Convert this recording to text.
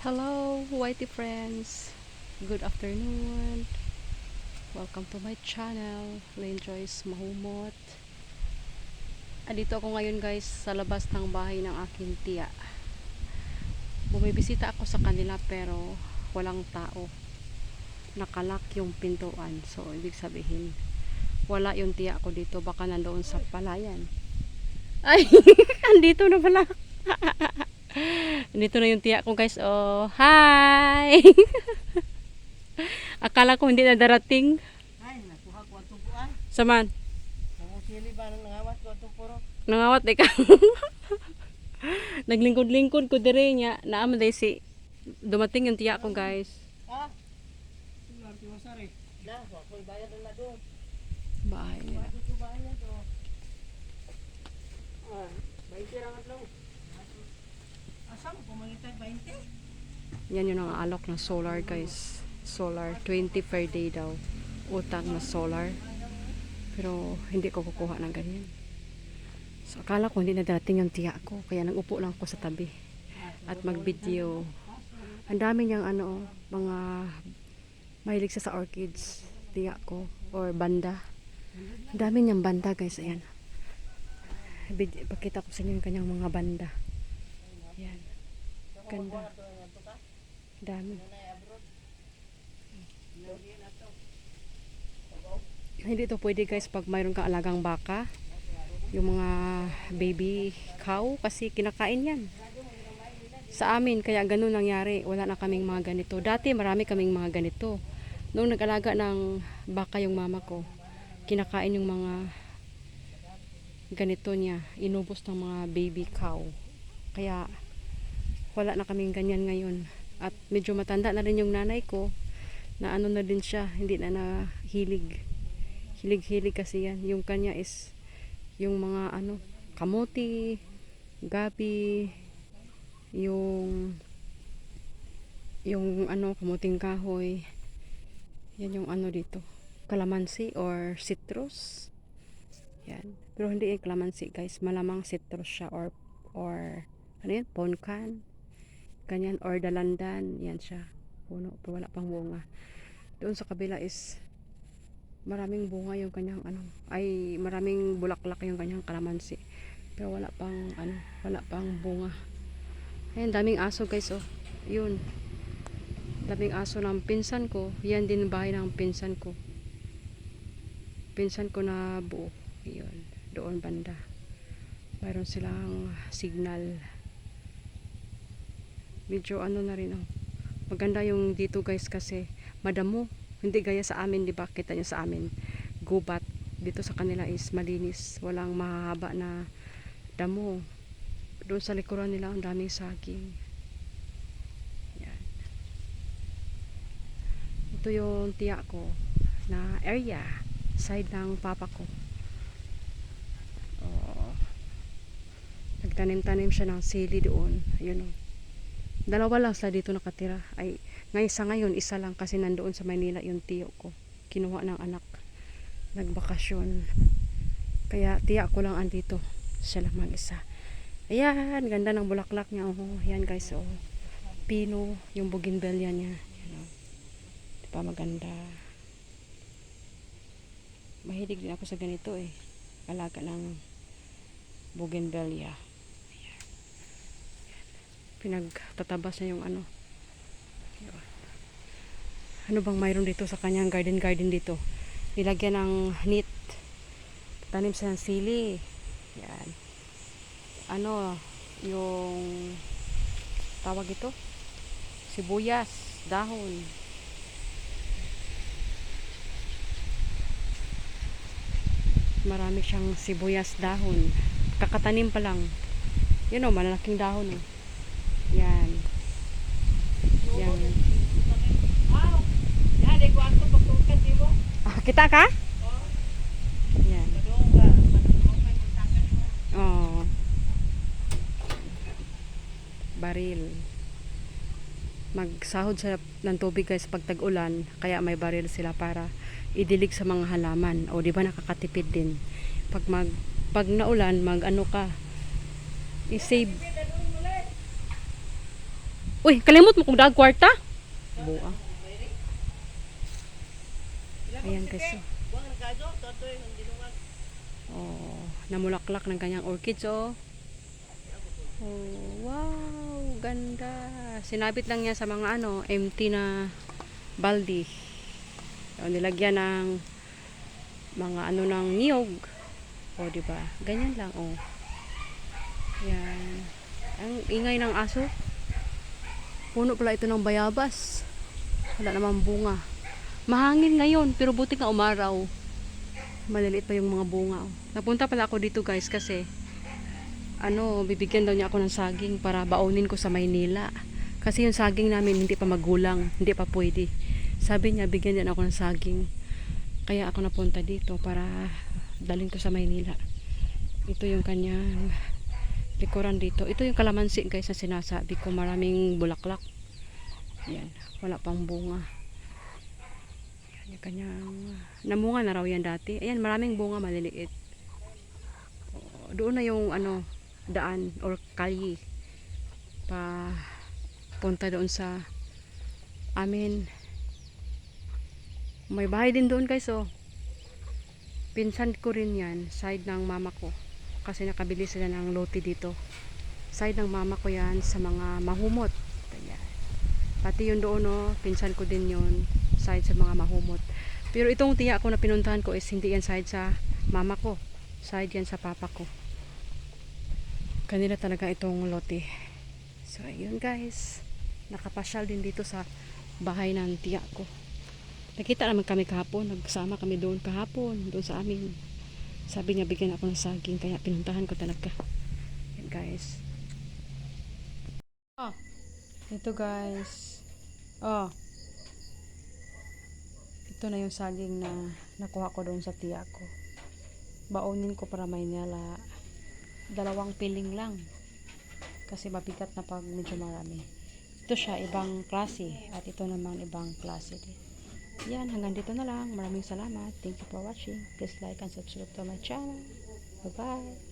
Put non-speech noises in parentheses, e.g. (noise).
Hello, Whitey friends. Good afternoon. Welcome to my channel, Lane Joyce Mahumot. Andito ako ngayon guys sa labas ng bahay ng aking tiya. Bumibisita ako sa kanila pero walang tao. Nakalak yung pintuan. So, ibig sabihin, wala yung tiya ko dito. Baka nandoon sa palayan. Ay, (laughs) andito na pala. (laughs) (laughs) Dito na yung tiya ko guys. Oh, hi! (laughs) Akala ko hindi na darating. Ay, nakuha ko ang tumpuan. Saman, Ang sili ba nang nangawas ko ang tumpuro? nangawat ka. (laughs) Naglingkod-lingkod ko dire niya. Naama day si dumating yung tiya ko guys. Ha? Tiwasari. Na, wako'y bayad na doon. Bahay nila. Yan yung ang alok ng solar guys. Solar, 20 per day daw. Utang na solar. Pero hindi ko kukuha ng ganyan. So akala ko hindi na dating yung tiya ko. Kaya nag-upo lang ako sa tabi. At mag-video. Ang dami niyang ano, mga mahilig siya sa orchids. Tiya ko. Or banda. Ang dami niyang banda guys. Ayan. Pakita ko sa inyo yung kanyang mga banda. Ganda. Dami. Hindi to pwede guys pag mayroon kang alagang baka. Yung mga baby cow kasi kinakain yan. Sa amin kaya ganun nangyari. Wala na kaming mga ganito. Dati marami kaming mga ganito. Noong nag-alaga ng baka yung mama ko, kinakain yung mga ganito niya. Inubos ng mga baby cow. Kaya wala na kaming ganyan ngayon. At medyo matanda na rin yung nanay ko na ano na din siya, hindi na nahilig. Hilig-hilig kasi yan. Yung kanya is yung mga ano, kamuti, gabi, yung yung ano, kamuting kahoy. Yan yung ano dito. Kalamansi or citrus. Yan. Pero hindi yung kalamansi guys. Malamang citrus siya or or ano yan? Ponkan. Ganyan. Or dalandan. Yan siya. Puno. Pero wala pang bunga. Doon sa kabila is maraming bunga yung kanyang ano. Ay maraming bulaklak yung kanyang kalamansi. Pero wala pang ano. Wala pang bunga. Ayan. Daming aso guys oh. Yun. Daming aso ng pinsan ko. Yan din bahay ng pinsan ko. Pinsan ko na buo. Yun. Doon banda. Mayroon silang signal. Medyo ano na rin oh. Maganda yung dito guys kasi madamo. Hindi gaya sa amin, di ba? Kita nyo sa amin. Gubat. Dito sa kanila is malinis. Walang mahaba na damo. Doon sa likuran nila, ang daming saging. Yan. Ito yung tiya ko na area. Side ng papa ko. Oh. Nagtanim-tanim siya ng sili doon. Ayun oh. Dalawa lang sila dito nakatira. Ay, ngayon sa ngayon, isa lang kasi nandoon sa Manila yung tiyo ko. Kinuha ng anak. Nagbakasyon. Kaya tiya ko lang andito. Siya lang mag isa. Ayan, ganda ng bulaklak niya. Oh, ayan guys, oh. Pino, yung bougainvillea niya. Ayan, oh. Di ba maganda? Mahilig din ako sa ganito eh. Alaga ng bougainvillea. Pinagtatabas niya yung ano. Ano bang mayroon dito sa kanyang garden-garden dito? Nilagyan ng net. Tanim ng sili. Yan. Ano, yung tawag ito? Sibuyas, dahon. Marami siyang sibuyas dahon. Kakatanim pa lang. Yun o, malalaking dahon o. Yan. Yan. Ah, kita ka? Yan. Oh. Baril. Magsahod sa ng tubig guys pag tag-ulan, kaya may baril sila para idilig sa mga halaman. O di ba nakakatipid din. Pag mag pag naulan, mag ano ka, i-save Uy, kalimot mo kung daag kwarta. Buang. Ayan guys. oh. Oh, namulaklak ng kanyang orchids oh. Oh, wow, ganda. Sinabit lang niya sa mga ano, empty na baldi. So, nilagyan ng mga ano ng niyog. O, di ba? Ganyan lang, oh. Yan. Ang ingay ng aso. Puno pala ito ng bayabas. Wala namang bunga. Mahangin ngayon, pero buti nga umaraw maliliit pa yung mga bunga. oh. Napunta pala ako dito guys kasi ano, bibigyan daw niya ako ng saging para baunin ko sa Maynila. Kasi yung saging namin hindi pa magulang, hindi pa pwede. Sabi niya, bigyan din ako ng saging. Kaya ako napunta dito para dalhin ko sa Maynila. Ito yung kanyang likuran dito. Ito yung kalamansi guys na sinasabi ko. Maraming bulaklak. Yan, wala pang bunga. Yan yung kanyang namunga na raw yan dati. Ayan, maraming bunga maliliit. Doon na yung ano, daan or kalye pa punta doon sa amin. May bahay din doon guys oh. Pinsan ko rin yan, side ng mama ko. Kasi nakabili sila ng lote dito. Side ng mama ko yan sa mga mahumot. Ayan. Pati yun doon oh, pinsan ko din yun, side sa mga mahumot. Pero itong tiya ko na pinuntahan ko is hindi yan side sa mama ko. Side yan sa papa ko. Kanila talaga itong lote. So, ayun guys. Nakapasyal din dito sa bahay ng tiya ko. Nakita naman kami kahapon. Nagsama kami doon kahapon. Doon sa amin. Sabi niya bigyan ako ng saging. Kaya pinuntahan ko talaga. Yan guys. Oh. Ito guys. Oh. Ito na yung saging na nakuha ko doon sa tiya ko. Baunin ko para Maynila. Dalawang piling lang. Kasi mabigat na pag medyo marami. Ito siya, ibang klase. At ito naman ibang klase din. Yan, hanggang dito na lang. Maraming salamat. Thank you for watching. Please like and subscribe to my channel. Bye-bye.